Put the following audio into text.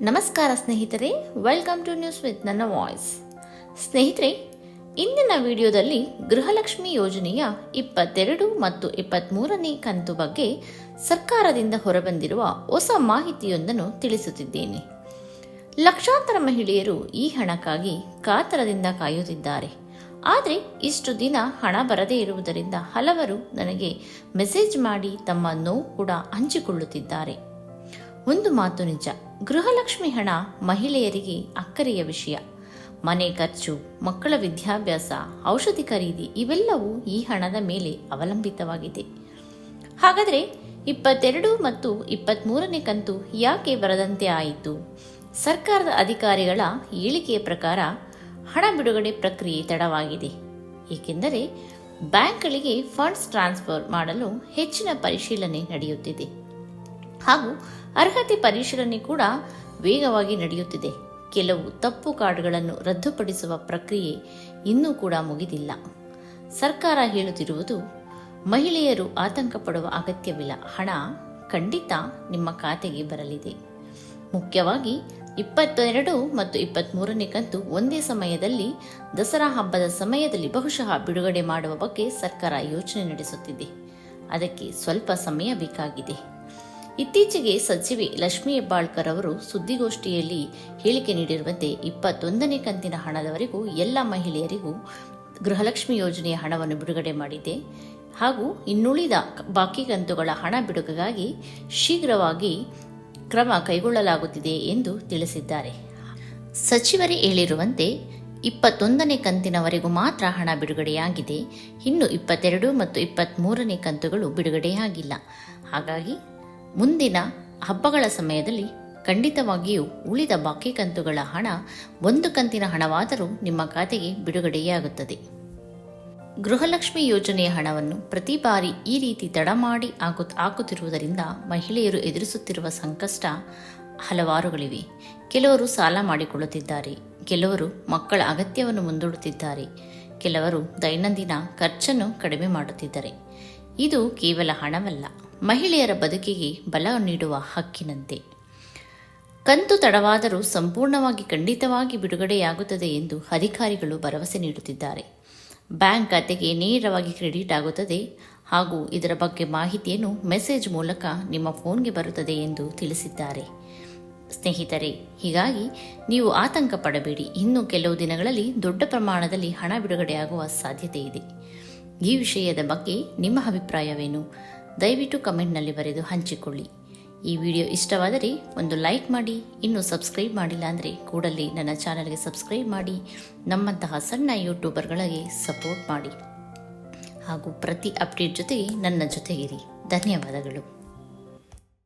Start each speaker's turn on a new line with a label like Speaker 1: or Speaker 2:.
Speaker 1: ನಮಸ್ಕಾರ ಸ್ನೇಹಿತರೆ welcome to news with ನನ್ನ ವಾಯ್ಸ್ ಸ್ನೇಹಿತರೆ, ಇಂದಿನ ವಿಡಿಯೋದಲ್ಲಿ ಗೃಹಲಕ್ಷ್ಮಿ ಯೋಜನೆಯ ಇಪ್ಪತ್ತೆರಡು ಮತ್ತು ಇಪ್ಪತ್ತ್ಮೂರನೇ ಕಂತು ಬಗ್ಗೆ ಸರ್ಕಾರದಿಂದ ಹೊರಬಂದಿರುವ ಹೊಸ ಮಾಹಿತಿಯೊಂದನ್ನು ತಿಳಿಸುತ್ತಿದ್ದೇನೆ. ಲಕ್ಷಾಂತರ ಮಹಿಳೆಯರು ಈ ಹಣಕ್ಕಾಗಿ ಕಾತರದಿಂದ ಕಾಯುತ್ತಿದ್ದಾರೆ. ಆದರೆ, ಇಷ್ಟು ದಿನ ಹಣ ಬರದೇ ಇರುವುದರಿಂದ ಹಲವರು ನನಗೆ ಮೆಸೇಜ್ ಮಾಡಿ ತಮ್ಮ ನೋವು ಕೂಡ ಹಂಚಿಕೊಳ್ಳುತ್ತಿದ್ದಾರೆ. ಒಂದು ಮಾತು ನಿಜ. ಗೃಹಲಕ್ಷ್ಮಿ ಹಣ ಮಹಿಳೆಯರಿಗೆ ಅಕ್ಕರೆಯ ವಿಷಯ. ಮನೆ ಖರ್ಚು, ಮಕ್ಕಳ ವಿದ್ಯಾಭ್ಯಾಸ, ಔಷಧಿ ಖರೀದಿ ಇವೆಲ್ಲವೂ ಈ ಹಣದ ಮೇಲೆ ಅವಲಂಬಿತವಾಗಿದೆ. ಹಾಗಾದರೆ ಇಪ್ಪತ್ತೆರಡು ಮತ್ತು ಇಪ್ಪತ್ತ್ಮೂರನೇ ಕಂತು ಯಾಕೆ ಬರದಂತೆ ಆಯಿತು? ಸರ್ಕಾರದ ಅಧಿಕಾರಿಗಳ ಹೇಳಿಕೆಯ ಪ್ರಕಾರ ಹಣ ಬಿಡುಗಡೆ ಪ್ರಕ್ರಿಯೆ ತಡವಾಗಿದೆ. ಏಕೆಂದರೆ ಬ್ಯಾಂಕ್ಗಳಿಗೆ ಫಂಡ್ಸ್ ಟ್ರಾನ್ಸ್ಫರ್ ಮಾಡಲು ಹೆಚ್ಚಿನ ಪರಿಶೀಲನೆ ನಡೆಯುತ್ತಿದೆ. ಹಾಗೂ ಅರ್ಹತೆ ಪರಿಶೀಲನೆ ಕೂಡ ವೇಗವಾಗಿ ನಡೆಯುತ್ತಿದೆ. ಕೆಲವು ತಪ್ಪು ಕಾರ್ಡ್ಗಳನ್ನು ರದ್ದುಪಡಿಸುವ ಪ್ರಕ್ರಿಯೆ ಇನ್ನೂ ಕೂಡ ಮುಗಿದಿಲ್ಲ. ಸರ್ಕಾರ ಹೇಳುತ್ತಿರುವುದು, ಮಹಿಳೆಯರು ಆತಂಕ ಪಡುವ ಅಗತ್ಯವಿಲ್ಲ. ಹಣ ಖಂಡಿತ ನಿಮ್ಮ ಖಾತೆಗೆ ಬರಲಿದೆ. ಮುಖ್ಯವಾಗಿ ಇಪ್ಪತ್ತೆರಡು ಮತ್ತು ಇಪ್ಪತ್ತ್ಮೂರನೇ ಕಂತು ಒಂದೇ ಸಮಯದಲ್ಲಿ, ದಸರಾ ಹಬ್ಬದ ಸಮಯದಲ್ಲಿ ಬಹುಶಃ ಬಿಡುಗಡೆ ಮಾಡುವ ಬಗ್ಗೆ ಸರ್ಕಾರ ಯೋಚನೆ ನಡೆಸುತ್ತಿದೆ. ಅದಕ್ಕೆ ಸ್ವಲ್ಪ ಸಮಯ ಬೇಕಾಗಿದೆ. ಇತ್ತೀಚೆಗೆ ಸಚಿವೆ ಲಕ್ಷ್ಮಿ ಹೆಬ್ಬಾಳ್ಕರ್ ಅವರು ಸುದ್ದಿಗೋಷ್ಠಿಯಲ್ಲಿ ಹೇಳಿಕೆ ನೀಡಿರುವಂತೆ ಇಪ್ಪತ್ತೊಂದನೇ ಕಂತಿನ ಹಣದವರೆಗೂ ಎಲ್ಲ ಮಹಿಳೆಯರಿಗೂ ಗೃಹಲಕ್ಷ್ಮಿ ಯೋಜನೆಯ ಹಣವನ್ನು ಬಿಡುಗಡೆ ಮಾಡಿದೆ. ಹಾಗೂ ಇನ್ನುಳಿದ ಬಾಕಿ ಕಂತುಗಳ ಹಣ ಬಿಡುಗಡೆಗಾಗಿ ಶೀಘ್ರವಾಗಿ ಕ್ರಮ ಕೈಗೊಳ್ಳಲಾಗುತ್ತಿದೆ ಎಂದು ತಿಳಿಸಿದ್ದಾರೆ. ಸಚಿವರೇ ಹೇಳಿರುವಂತೆ ಇಪ್ಪತ್ತೊಂದನೇ ಕಂತಿನವರೆಗೂ ಮಾತ್ರ ಹಣ ಬಿಡುಗಡೆಯಾಗಿದೆ. ಇನ್ನು ಇಪ್ಪತ್ತೆರಡು ಮತ್ತು ಇಪ್ಪತ್ತ್ಮೂರನೇ ಕಂತುಗಳು ಬಿಡುಗಡೆಯಾಗಿಲ್ಲ. ಹಾಗಾಗಿ ಮುಂದಿನ ಹಬ್ಬಗಳ ಸಮಯದಲ್ಲಿ ಖಂಡಿತವಾಗಿಯೂ ಉಳಿದ ಬಾಕಿ ಕಂತುಗಳ ಹಣ ಒಂದು ಕಂತಿನ ಹಣವಾದರೂ ನಿಮ್ಮ ಖಾತೆಗೆ ಬಿಡುಗಡೆಯಾಗುತ್ತದೆ. ಗೃಹಲಕ್ಷ್ಮಿ ಯೋಜನೆಯ ಹಣವನ್ನು ಪ್ರತಿ ಬಾರಿ ಈ ರೀತಿ ತಡ ಮಾಡಿ ಹಾಕು ಹಾಕುತ್ತಿರುವುದರಿಂದ ಮಹಿಳೆಯರು ಎದುರಿಸುತ್ತಿರುವ ಸಂಕಷ್ಟ ಹಲವಾರುಗಳಿವೆ. ಕೆಲವರು ಸಾಲ ಮಾಡಿಕೊಳ್ಳುತ್ತಿದ್ದಾರೆ. ಕೆಲವರು ಮಕ್ಕಳ ಅಗತ್ಯವನ್ನು ಮುಂದೂಡುತ್ತಿದ್ದಾರೆ. ಕೆಲವರು ದೈನಂದಿನ ಖರ್ಚನ್ನು ಕಡಿಮೆ ಮಾಡುತ್ತಿದ್ದಾರೆ. ಇದು ಕೇವಲ ಹಣವಲ್ಲ. ಮಹಿಳೆಯರ ಬದುಕಿಗೆ ಬಲ ನೀಡುವ ಹಕ್ಕಿನಂತೆ. ಕಂತು ತಡವಾದರೂ ಸಂಪೂರ್ಣವಾಗಿ ಖಂಡಿತವಾಗಿ ಬಿಡುಗಡೆಯಾಗುತ್ತದೆ ಎಂದು ಅಧಿಕಾರಿಗಳು ಭರವಸೆ ನೀಡುತ್ತಿದ್ದಾರೆ. ಬ್ಯಾಂಕ್ ಖಾತೆಗೆ ನೇರವಾಗಿ ಕ್ರೆಡಿಟ್ ಆಗುತ್ತದೆ ಹಾಗೂ ಇದರ ಬಗ್ಗೆ ಮಾಹಿತಿಯನ್ನು ಮೆಸೇಜ್ ಮೂಲಕ ನಿಮ್ಮ ಫೋನ್ಗೆ ಬರುತ್ತದೆ ಎಂದು ತಿಳಿಸಿದ್ದಾರೆ. ಸ್ನೇಹಿತರೆ, ಹೀಗಾಗಿ ನೀವು ಆತಂಕ ಪಡಬೇಡಿ. ಇನ್ನು ಕೆಲವು ದಿನಗಳಲ್ಲಿ ದೊಡ್ಡ ಪ್ರಮಾಣದಲ್ಲಿ ಹಣ ಬಿಡುಗಡೆಯಾಗುವ ಸಾಧ್ಯತೆ ಇದೆ. ಈ ವಿಷಯದ ಬಗ್ಗೆ ನಿಮ್ಮ ಅಭಿಪ್ರಾಯವೇನು? ದಯವಿಟ್ಟು ಕಮೆಂಟ್ನಲ್ಲಿ ಬರೆದು ಹಂಚಿಕೊಳ್ಳಿ. ಈ ವಿಡಿಯೋ ಇಷ್ಟವಾದರೆ ಒಂದು ಲೈಕ್ ಮಾಡಿ, ಇನ್ನೂ ಸಬ್ಸ್ಕ್ರೈಬ್ ಮಾಡಿಲ್ಲ ಅಂದರೆ ಕೂಡಲೇ ನನ್ನ ಚಾನಲ್ಗೆ ಸಬ್ಸ್ಕ್ರೈಬ್ ಮಾಡಿ, ನಮ್ಮಂತಹ ಸಣ್ಣ ಯೂಟ್ಯೂಬರ್ಗಳಿಗೆ ಸಪೋರ್ಟ್ ಮಾಡಿ. ಹಾಗೂ ಪ್ರತಿ ಅಪ್ಡೇಟ್ ಜೊತೆಗೆ ನನ್ನ ಜೊತೆಗಿರಿ. ಧನ್ಯವಾದಗಳು.